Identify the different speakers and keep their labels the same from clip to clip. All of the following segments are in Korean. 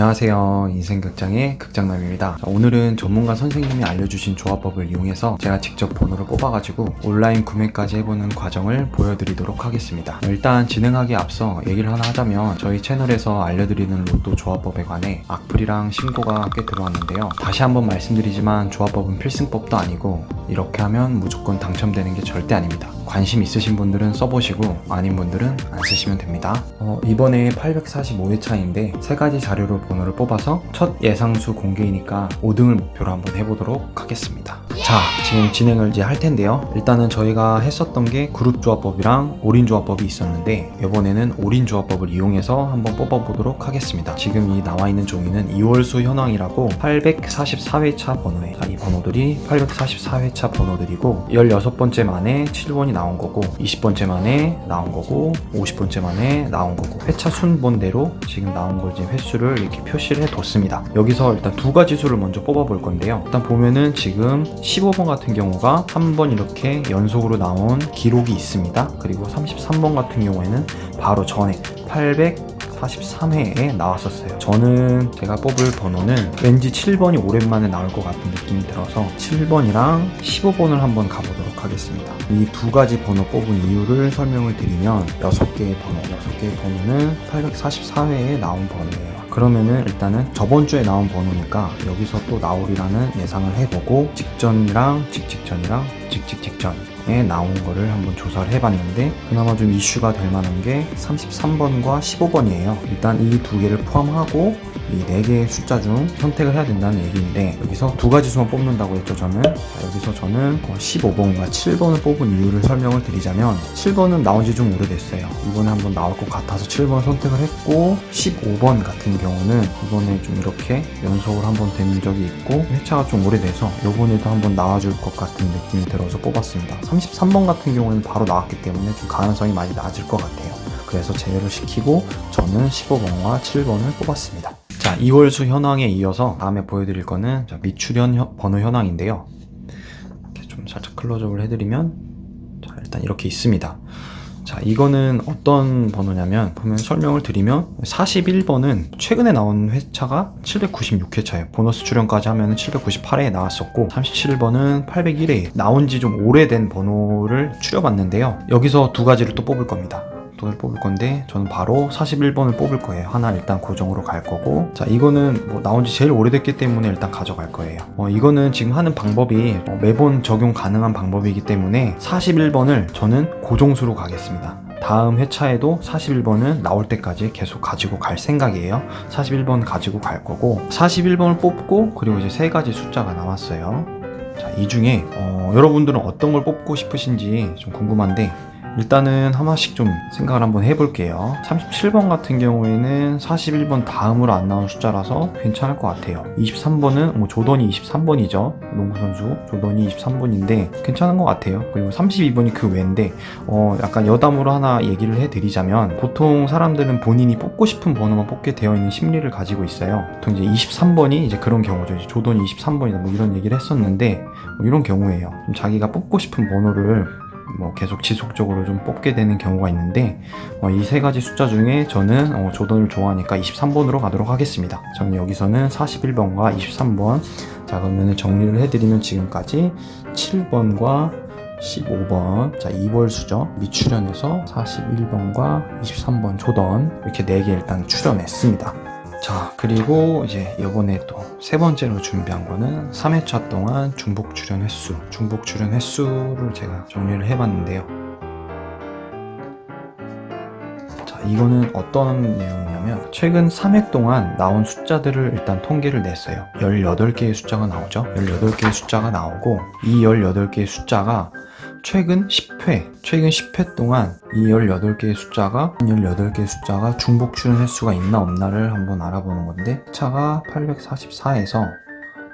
Speaker 1: 안녕하세요. 인생극장의 극장남입니다. 자, 오늘은 전문가 선생님이 알려주신 조합법을 이용해서 제가 직접 번호를 뽑아가지고 온라인 구매까지 해보는 과정을 보여드리도록 하겠습니다. 일단 진행하기에 앞서 얘기를 하나 하자면 저희 채널에서 알려드리는 로또 조합법에 관해 악플이랑 신고가 꽤 들어왔는데요. 다시 한번 말씀드리지만 조합법은 필승법도 아니고 이렇게 하면 무조건 당첨되는 게 절대 아닙니다. 관심 있으신 분들은 써보시고 아닌 분들은 안 쓰시면 됩니다. 어, 이번에 845회차인데 세 가지 자료로 번호를 뽑아서 첫 예상수 공개이니까 5등을 목표로 한번 해보도록 하겠습니다. 자, 지금 진행을 이제 할 텐데요. 일단은 저희가 했었던 게 그룹 조합법이랑 올인 조합법이 있었는데 이번에는 올인 조합법을 이용해서 한번 뽑아보도록 하겠습니다. 지금 이 나와 있는 종이는 이월수 현황이라고 844회차 번호에 자, 이 번호들이 844회차 번호들이고 16번째 만에 7번이 나온 거고 20번째 만에 나온 거고 50번째 만에 나온 거고 회차 순번대로 지금 나온 걸 이제 횟수를 이렇게 표시를 해뒀습니다. 여기서 일단 두 가지 수를 먼저 뽑아볼 건데요. 일단 보면은 지금 15번 같은 경우가 한 번 이렇게 연속으로 나온 기록이 있습니다. 그리고 33번 같은 경우에는 바로 전에 843회에 나왔었어요. 저는 제가 뽑을 번호는 왠지 7번이 오랜만에 나올 것 같은 느낌이 들어서 7번이랑 15번을 한번 가보도록 하겠습니다. 이 두 가지 번호 뽑은 이유를 설명을 드리면 6개의 번호, 6개의 번호는 844회에 나온 번호예요. 그러면은 일단은 저번 주에 나온 번호니까 여기서 또 나오리라는 예상을 해보고 직전이랑 직직전이랑 직직직전 에 나온 거를 한번 조사를 해봤는데 그나마 좀 이슈가 될 만한 게 33번과 15번이에요. 일단 이 두 개를 포함하고 이 네 개의 숫자 중 선택을 해야 된다는 얘기인데 여기서 두 가지 수만 뽑는다고 했죠 저는. 자, 여기서 저는 15번과 7번을 뽑은 이유를 설명을 드리자면 7번은 나온 지 좀 오래됐어요. 이번에 한번 나올 것 같아서 7번 선택을 했고 15번 같은 경우는 이번에 좀 이렇게 연속으로 한번 된 적이 있고 회차가 좀 오래돼서 이번에도 한번 나와줄 것 같은 느낌이 들어서 뽑았습니다 33번 같은 경우는 바로 나왔기 때문에 좀 가능성이 많이 낮을 것 같아요 그래서 제외를 시키고 저는 15번과 7번을 뽑았습니다. 자, 2월수 현황에 이어서 다음에 보여드릴 거는 자, 미출현 현- 번호 현황인데요. 이렇게 좀 살짝 클로즈업을 해드리면 자, 일단 이렇게 있습니다. 자, 이거는 어떤 번호냐면 보면 설명을 드리면 41번은 최근에 나온 회차가 796회차예요. 보너스 출연까지 하면 798회에 나왔었고 37번은 801회에 나온 지 좀 오래된 번호를 추려봤는데요. 여기서 두 가지를 또 뽑을 겁니다. 돈을 뽑을 건데 저는 바로 41번을 뽑을 거예요. 하나 일단 고정으로 갈 거고 자 이거는 뭐 나온 지 제일 오래됐기 때문에 일단 가져갈 거예요. 어, 이거는 지금 하는 방법이 어, 매번 적용 가능한 방법이기 때문에 41번을 저는 고정수로 가겠습니다. 다음 회차에도 41번은 나올 때까지 계속 가지고 갈 생각이에요. 41번 가지고 갈 거고 41번을 뽑고 그리고 이제 세 가지 숫자가 남았어요. 자, 이 중에 어, 여러분들은 어떤 걸 뽑고 싶으신지 좀 궁금한데 일단은 하나씩 좀 생각을 한번 해볼게요. 37번 같은 경우에는 41번 다음으로 안 나온 숫자라서 괜찮을 것 같아요. 23번은 뭐 조던이 23번이죠. 농구선수 조던이 23번인데 괜찮은 것 같아요. 그리고 32번이 그 외인데 어 약간 여담으로 하나 얘기를 해드리자면 보통 사람들은 본인이 뽑고 싶은 번호만 뽑게 되어 있는 심리를 가지고 있어요. 보통 이제 23번이 이제 그런 경우죠. 이제 조던이 23번이다 뭐 이런 얘기를 했었는데 뭐 이런 경우예요. 좀 자기가 뽑고 싶은 번호를 뭐 계속 지속적으로 좀 뽑게 되는 경우가 있는데 이세 가지 숫자 중에 저는 어, 조던을 좋아하니까 23번으로 가도록 하겠습니다. 저는 여기서는 41번과 23번. 자 그러면 정리를 해드리면 지금까지 7번과 15번. 자 2월수죠 미출연에서 41번과 23번 조던 이렇게 4개 일단 출연했습니다 자 그리고 이제 이번에 또 세 번째로 준비한 거는 3회차 동안 중복 출연 횟수 중복 출연 횟수를 제가 정리를 해봤는데요. 자 이거는 어떤 내용이냐면 최근 3회 동안 나온 숫자들을 일단 통계를 냈어요. 18개의 숫자가 나오죠. 18개의 숫자가 나오고 이 18개의 숫자가 최근 10회, 최근 10회 동안 이 18개의 숫자가 18개의 숫자가 중복 출연 횟수가 있나 없나를 한번 알아보는 건데 차가 844에서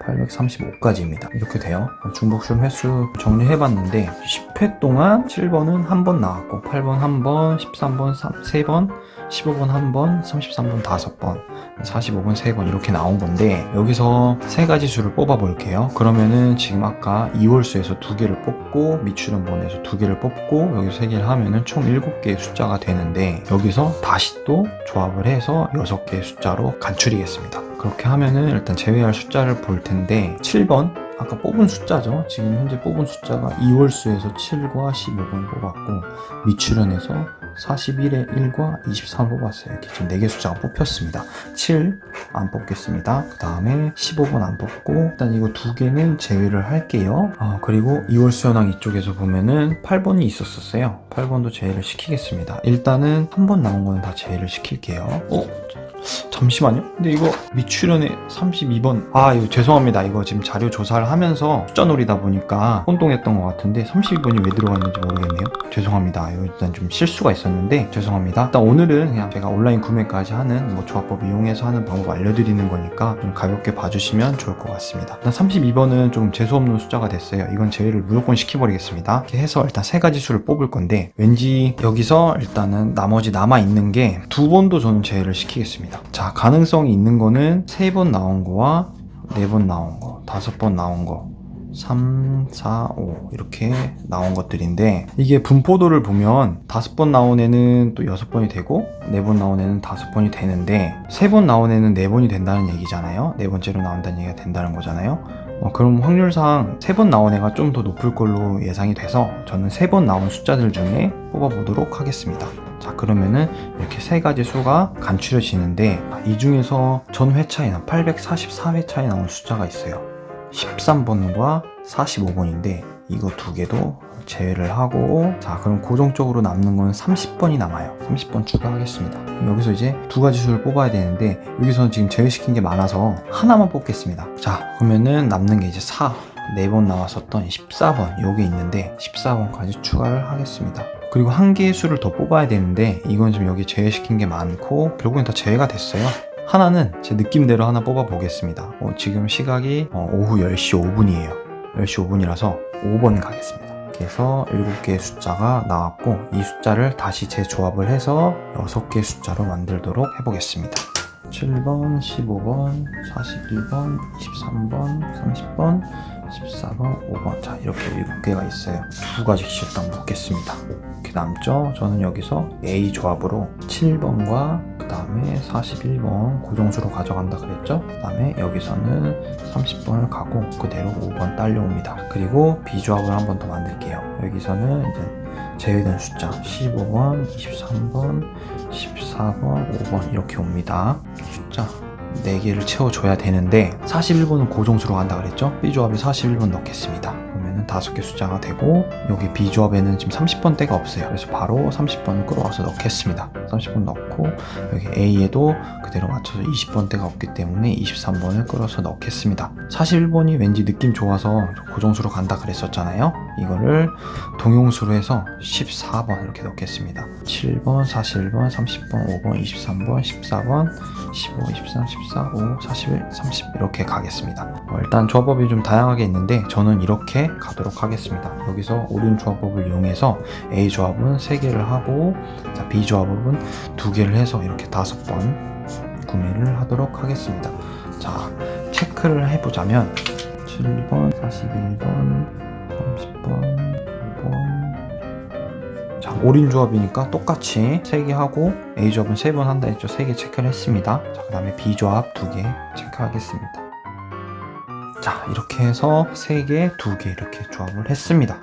Speaker 1: 835까지입니다. 이렇게 돼요. 중복순 횟수 정리해봤는데 10회 동안 7번은 한 번 나왔고 8번 한 번, 13번 3번, 15번 한 번, 33번 5번, 45번 3번 이렇게 나온 건데 여기서 세 가지 수를 뽑아 볼게요. 그러면은 지금 아까 2월수에서 두 개를 뽑고 미추론번에서 두 개를 뽑고 여기서 세 개를 하면은 총 7개의 숫자가 되는데 여기서 다시 또 조합을 해서 6개의 숫자로 간추리겠습니다. 그렇게 하면은 일단 제외할 숫자를 볼 텐데 7번 아까 뽑은 숫자죠. 지금 현재 뽑은 숫자가 2월수에서 7과 15번 뽑았고 미출연에서 41에 1과 23 뽑았어요. 이렇게 지금 4개 숫자가 뽑혔습니다. 7 안 뽑겠습니다. 그 다음에 15번 안 뽑고 일단 이거 두 개는 제외를 할게요. 아, 그리고 2월 수연왕 이쪽에서 보면은 8번이 있었었어요. 8번도 제외를 시키겠습니다. 일단은 한번 나온 거는 다 제외를 시킬게요. 어? 잠시만요. 근데 이거 미출연에 32번. 아, 이거 죄송합니다. 이거 지금 자료 조사를 하면서 숫자 놀이다 보니까 혼동했던 것 같은데 32번이 왜 들어가 있는지 모르겠네요. 죄송합니다. 이거 일단 좀 실수가 있었는데 죄송합니다. 일단 오늘은 그냥 제가 온라인 구매까지 하는 뭐 조합법 이용해서 하는 방법 알려드리는 거니까 좀 가볍게 봐주시면 좋을 것 같습니다. 일단 32번은 좀 재수없는 숫자가 됐어요. 이건 제외를 무조건 시켜버리겠습니다. 이렇게 해서 일단 세 가지 수를 뽑을 건데 왠지 여기서 일단은 나머지 남아 있는 게 두 번도 저는 제외를 시키겠습니다. 자 가능성이 있는 거는 세 번 나온 거와 네 번 나온 거, 다섯 번 나온 거, 3, 4, 5 이렇게 나온 것들인데 이게 분포도를 보면 다섯 번 나온 애는 또 여섯 번이 되고 네 번 나온 애는 다섯 번이 되는데 세 번 나온 애는 네 번이 된다는 얘기잖아요. 네 번째로 나온다는 얘기가 된다는 거잖아요. 어, 그럼 확률상 세 번 나온 애가 좀 더 높을 걸로 예상이 돼서 저는 세 번 나온 숫자들 중에 뽑아보도록 하겠습니다. 자 그러면은 이렇게 세 가지 수가 간추려지는데 이 중에서 전 회차에는 844회차에 나온 숫자가 있어요. 13번과 45번인데 이거 두 개도 제외를 하고 자 그럼 고정적으로 남는 건 30번이 남아요. 30번 추가하겠습니다. 여기서 이제 두 가지 수를 뽑아야 되는데 여기서는 지금 제외시킨 게 많아서 하나만 뽑겠습니다. 자 그러면은 남는 게 이제 4 4번 나왔었던 14번 요게 있는데 14번까지 추가를 하겠습니다 그리고 한 개의 수를 더 뽑아야 되는데 이건 지금 여기 제외시킨 게 많고 결국엔 다 제외가 됐어요 하나는 제 느낌대로 하나 뽑아 보겠습니다. 어, 지금 시각이 어, 오후 10시 5분이에요. 10시 5분이라서 5번 가겠습니다. 그래서 7개의 숫자가 나왔고 이 숫자를 다시 재조합을 해서 6개의 숫자로 만들도록 해보겠습니다. 7번, 15번, 41번, 23번, 30번, 14번, 5번. 자, 이렇게 7개가 있어요. 두 가지씩 일단 묶겠습니다. 이렇게 남죠? 저는 여기서 A 조합으로 7번과 그 다음에 41번 고정수로 가져간다 그랬죠? 그 다음에 여기서는 30번을 가고 그대로 5번 딸려옵니다. 그리고 B 조합을 한 번 더 만들게요. 여기서는 이제 제외된 숫자 15번, 23번, 14번, 5번 이렇게 옵니다. 숫자 4개를 채워줘야 되는데 41번은 고정수로 간다 그랬죠? B조합에 41번 넣겠습니다. 그러면은 5개 숫자가 되고 여기 B조합에는 지금 30번대가 없어요. 그래서 바로 30번을 끌어와서 넣겠습니다. 30번 넣고 여기 A에도 그대로 맞춰서 20번대가 없기 때문에 23번을 끌어서 넣겠습니다. 41번이 왠지 느낌 좋아서 고정수로 간다 그랬었잖아요. 이거를 동용수로 해서 14번 이렇게 넣겠습니다. 7번, 41번, 30번, 5번, 23번, 14번, 15, 23, 14, 5, 41, 30 이렇게 가겠습니다. 어, 일단 조합법이 좀 다양하게 있는데 저는 이렇게 가도록 하겠습니다. 여기서 오륜 조합법을 이용해서 A 조합은 3개를 하고 자, B 조합은 2개를 해서 이렇게 5번 구매를 하도록 하겠습니다. 자, 체크를 해보자면 7번, 41번, 30번, 5번. 자, 올인 조합이니까 똑같이 3개 하고 A 조합은 3번 한다 했죠. 3개 체크를 했습니다. 자, 그 다음에 B 조합 2개 체크하겠습니다. 자, 이렇게 해서 3개, 2개 이렇게 조합을 했습니다.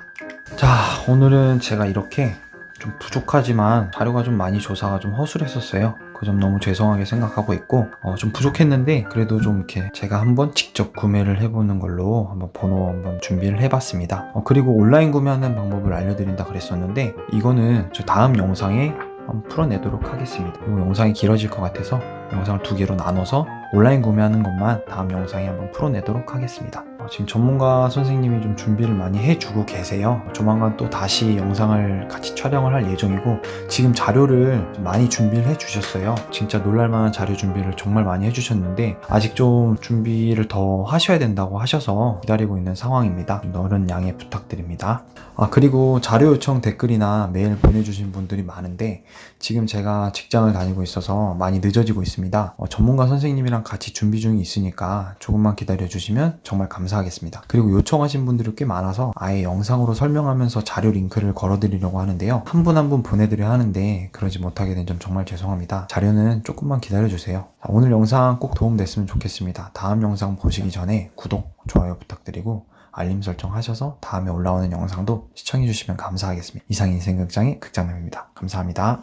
Speaker 1: 자, 오늘은 제가 이렇게 좀 부족하지만 자료가 좀 많이 조사가 좀 허술했었어요. 그 점 너무 죄송하게 생각하고 있고 어, 좀 부족했는데 그래도 좀 이렇게 제가 한번 직접 구매를 해보는 걸로 한번 번호 한번 준비를 해봤습니다. 어, 그리고 온라인 구매하는 방법을 알려드린다 그랬었는데 이거는 저 다음 영상에 한번 풀어내도록 하겠습니다. 이 영상이 길어질 것 같아서 영상을 두 개로 나눠서 온라인 구매하는 것만 다음 영상에 한번 풀어내도록 하겠습니다. 어, 어, 지금 전문가 선생님이 좀 준비를 많이 해주고 계세요. 조만간 또 다시 영상을 같이 촬영을 할 예정이고 지금 자료를 좀 많이 준비를 해주셨어요. 진짜 놀랄만한 자료 준비를 정말 많이 해주셨는데 아직 좀 준비를 더 하셔야 된다고 하셔서 기다리고 있는 상황입니다. 너른 양해 부탁드립니다. 아 그리고 자료 요청 댓글이나 메일 보내주신 분들이 많은데 지금 제가 직장을 다니고 있어서 많이 늦어지고 있습니다. 어, 전문가 선생님이랑 같이 준비 중이 있으니까 조금만 기다려 주시면 정말 감사하겠습니다. 그리고 요청하신 분들이 꽤 많아서 아예 영상으로 설명하면서 자료 링크를 걸어 드리려고 하는데요. 한 분 한 분 보내드려야 하는데 그러지 못하게 된 점 정말 죄송합니다. 자료는 조금만 기다려 주세요. 자, 오늘 영상 꼭 도움 됐으면 좋겠습니다. 다음 영상 보시기 전에 구독, 좋아요 부탁드리고 알림 설정 하셔서 다음에 올라오는 영상도 시청해 주시면 감사하겠습니다. 이상 인생극장의 극장남입니다. 감사합니다.